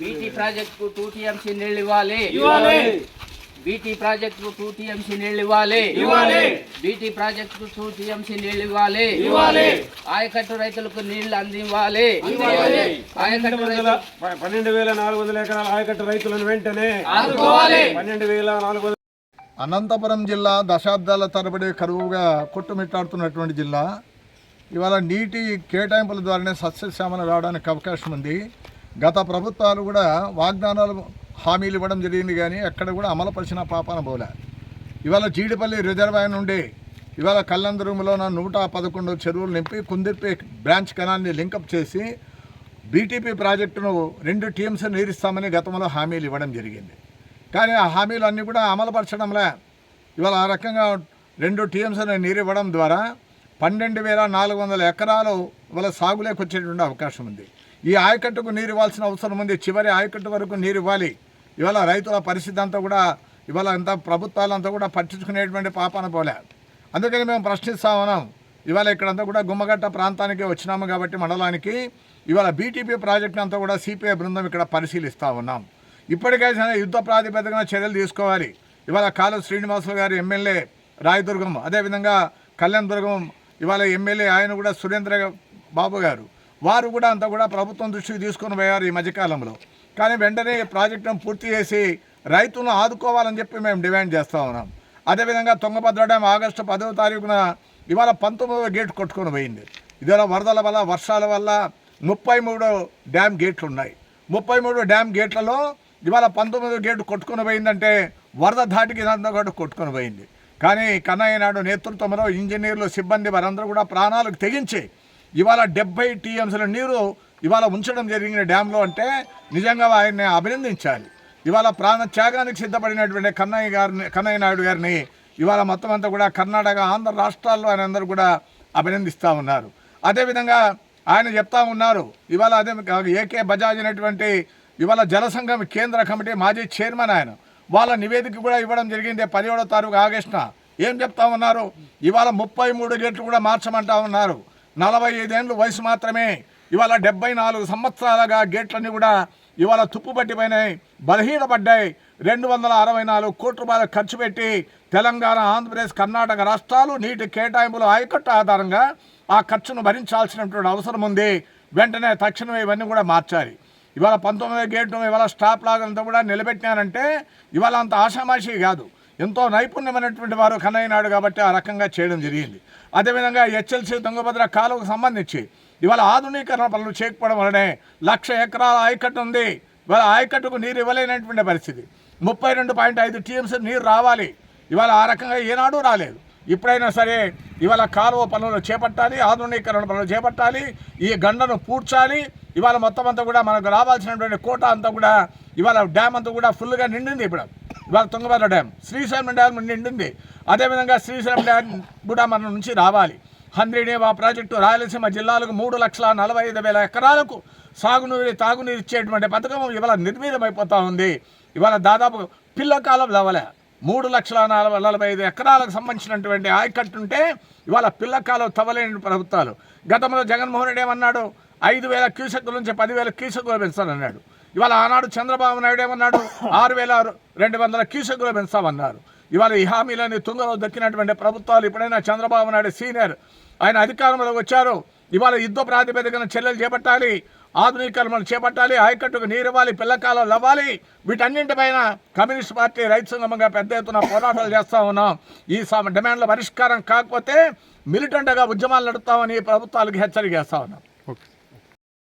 BT ప్రాజెక్టుకు two TMC నీళ్ళు ఇవ్వాలి. బీటీ ప్రాజెక్టుకు టూ టీఎంసీ నీళ్ళు ఇవ్వాలి ఇవ్వాలి. బీటీ ప్రాజెక్టుకు టూ టీఎంసీ నీళ్ళు ఇవ్వాలి. ఆయకట్టు రైతులకు నీళ్ళు అందివ్వాలి. ఆయకట్టు పన్నెండు వేల నాలుగు వందల ఎకరాల ఆయకట్టు రైతులను వెంటనే పన్నెండు వేల నాలుగు వందల అనంతపురం జిల్లా దశాబ్దాల తరబడి కరువుగా కొట్టుమిట్టాడుతున్నటువంటి జిల్లా ఇవాళ నీటి కేటాయింపుల ద్వారానే సస్యశ్యామల రావడానికి అవకాశం ఉంది గత ప్రభుత్వాలు కూడా వాగ్దానాలు హామీలు ఇవ్వడం జరిగింది కానీ ఎక్కడ కూడా అమలుపరిచిన పాపాన పోలే ఇవాళ జీడిపల్లి రిజర్వాయర్ నుండి ఇవాళ కల్లందురుములోన నూట పదకొండు చెరువులు నింపి కుందిర్పి బ్రాంచ్ కెనాల్ని లింకప్ చేసి బీటీపీ ప్రాజెక్టును రెండు టీమ్స్ నీరిస్తామని గతంలో హామీలు ఇవ్వడం జరిగింది. కానీ ఆ హామీలు అన్నీ కూడా అమలుపరచడంలే ఇవాళ ఆ రకంగా రెండు టీఎంస్ నీరు ఇవ్వడం ద్వారా పన్నెండు వేల నాలుగు వందల ఎకరాలు ఇవాళ సాగులేకొచ్చేటువంటి అవకాశం ఉంది. ఈ ఆయకట్టుకు నీరు ఇవ్వాల్సిన అవసరం ఉంది. చివరి ఆయకట్టు వరకు నీరు ఇవ్వాలి. ఇవాళ రైతుల పరిస్థితి అంతా కూడా ఇవాళ అంతా ప్రభుత్వాలంతా కూడా పట్టించుకునేటువంటి పాపాన పోలే. అందుకని మేము ప్రశ్నిస్తా ఉన్నాం. ఇవాళ ఇక్కడంతా కూడా గుమ్మగట్ట ప్రాంతానికి వచ్చినాము కాబట్టి మండలానికి. ఇవాళ బీటీపీ ప్రాజెక్ట్ అంతా కూడా సిపిఐ బృందం ఇక్కడ పరిశీలిస్తూ ఉన్నాం. ఇప్పటికైనా యుద్ధ ప్రాతిపదికన చర్యలు తీసుకోవాలి. ఇవాళ కాలు శ్రీనివాసులు గారు ఎమ్మెల్యే రాయదుర్గం అదేవిధంగా కళ్యాణ్ దుర్గం ఇవాళ ఎమ్మెల్యే ఆయన కూడా సురేంద్ర బాబు గారు. వారు కూడా అంతా కూడా ప్రభుత్వం దృష్టికి తీసుకొని పోయారు ఈ మధ్యకాలంలో. కానీ వెంటనే ప్రాజెక్టును పూర్తి చేసి రైతులను ఆదుకోవాలని చెప్పి మేము డిమాండ్ చేస్తూ ఉన్నాం. అదేవిధంగా తుంగభద్ర డ్యామ్ ఆగస్టు పదవ తారీఖున ఇవాళ పంతొమ్మిదవ గేట్ కొట్టుకొని పోయింది. ఇదివేళ వరదల వల్ల వర్షాల వల్ల ముప్పై మూడు డ్యామ్ గేట్లు ఉన్నాయి. ముప్పై మూడు డ్యామ్ గేట్లలో ఇవాళ పంతొమ్మిదో గేటు కొట్టుకొని పోయిందంటే వరద ధాటికి ఇదంతా కూడా కొట్టుకొని పోయింది. కానీ కన్నయ్య నాయుడు నేతృత్వంలో ఇంజనీర్లు సిబ్బంది వారందరూ కూడా ప్రాణాలకు తెగించి ఇవాళ డెబ్బై టీఎంసీల నీరు ఇవాళ ఉంచడం జరిగిన డ్యాంలో అంటే నిజంగా ఆయన్ని అభినందించాలి. ఇవాళ ప్రాణ త్యాగానికి సిద్ధపడినటువంటి కన్నయ్య గారిని కన్నయ్య నాయుడు గారిని ఇవాళ మొత్తం అంతా కూడా కర్ణాటక ఆంధ్ర రాష్ట్రాల్లో ఆయన అందరూ కూడా అభినందిస్తూ ఉన్నారు. అదేవిధంగా ఆయన చెప్తా ఉన్నారు ఇవాళ అదే ఏకే బజాజ్ అనేటువంటి ఇవాళ జలసంఘం కేంద్ర కమిటీ మాజీ చైర్మన్ ఆయన. వాళ్ళ నివేదిక కూడా ఇవ్వడం జరిగింది పదిహేడో తారీఖు ఆగస్టున. ఏం చెప్తా ఉన్నారు? ఇవాళ ముప్పై మూడు గేట్లు కూడా మార్చమంటా ఉన్నారు. నలభై ఐదేళ్ళు వయసు మాత్రమే. ఇవాళ డెబ్బై నాలుగు సంవత్సరాలుగా గేట్లన్నీ కూడా ఇవాళ తుప్పుబట్టిపోయినాయి బలహీనపడ్డాయి. రెండు వందల అరవై నాలుగు కోట్ల రూపాయలు ఖర్చు పెట్టి తెలంగాణ ఆంధ్రప్రదేశ్ కర్ణాటక రాష్ట్రాలు నీటి కేటాయింపులు ఆయకట్టు ఆధారంగా ఆ ఖర్చును భరించాల్సినటువంటి అవసరం ఉంది. వెంటనే తక్షణమే ఇవన్నీ కూడా మార్చాలి. ఇవాళ పంతొమ్మిది గేటు ఇవాళ స్టాప్ లాగంతా కూడా నిలబెట్టినారంటే ఇవాళ అంత ఆషామాషి కాదు. ఎంతో నైపుణ్యమైనటువంటి వారు కన్నయ్యనాడు కాబట్టి ఆ రకంగా చేయడం జరిగింది. అదేవిధంగా హెచ్ఎల్సీ తుంగభద్ర కాలువకు సంబంధించి ఇవాళ ఆధునీకరణ పనులు చేయకపోవడం వలనే లక్ష ఎకరాల ఆయకట్టు ఉంది. ఇవాళ ఆయకట్టుకు నీరు ఇవ్వలేనటువంటి పరిస్థితి. ముప్పై రెండు పాయింట్ ఐదు టీఎంసీ నీరు రావాలి. ఇవాళ ఆ రకంగా ఏనాడు రాలేదు. ఇప్పుడైనా సరే ఇవాళ కాలువ పనులు చేపట్టాలి ఆధునీకరణ పనులు చేపట్టాలి ఈ గండను పూడ్చాలి. ఇవాళ మొత్తం అంతా కూడా మనకు రావాల్సినటువంటి కోట అంతా కూడా ఇవాళ డ్యామ్ అంతా కూడా ఫుల్గా నిండింది ఇప్పుడు. ఇవాళ తుంగభద్ర డ్యామ్ శ్రీశైలం డ్యామ్ నిండింది. అదేవిధంగా శ్రీశైలం డ్యామ్ కూడా మన నుంచి రావాలి. హంద్రీనేవా ప్రాజెక్టు రాయలసీమ జిల్లాలకు మూడు లక్షల నలభై ఐదు వేల ఎకరాలకు సాగునీరు తాగునీరు ఇచ్చేటువంటి పథకం ఇవాళ నిర్మీదమైపోతా ఉంది. ఇవాళ దాదాపు పిల్లకాలం లవలే. మూడు లక్షల నలభై నలభై ఐదు ఎకరాలకు సంబంధించినటువంటి ఆయకట్టు ఉంటే ఇవాళ పిల్లకాలం తవ్వలేని ప్రభుత్వాలు. గతంలో జగన్మోహన్ రెడ్డి ఏమన్నాడు? ఐదు వేల క్యూసెక్కుల నుంచి పదివేల క్యూసెక్కులు పెంచాలన్నాడు. ఇవాళ ఆనాడు చంద్రబాబు నాయుడు ఏమన్నాడు? ఆరు వేల రెండు వందల క్యూసెక్కులు పెంచామన్నారు. ఇవాళ ఈ హామీలని తుంగలో దక్కినటువంటి ప్రభుత్వాలు ఇప్పుడైనా చంద్రబాబు నాయుడు సీనియర్ ఆయన అధికారంలోకి వచ్చారు. ఇవాళ యుద్ధ ప్రాతిపదికన చర్యలు చేపట్టాలి ఆధునీకరణలు చేపట్టాలి ఆయకట్టుకు నీరివ్వాలి పిల్లకాలం లవ్వాలి వీటన్నింటిపైన కమ్యూనిస్ట్ పార్టీ రైతు సంఘంగా పెద్ద ఎత్తున పోరాటాలు చేస్తూ ఉన్నాం. ఈ డిమాండ్ల పరిష్కారం కాకపోతే మిలిటెంట్గా ఉద్యమాలు నడుపుతామని ప్రభుత్వాలకు హెచ్చరిక చేస్తా ఉన్నాం.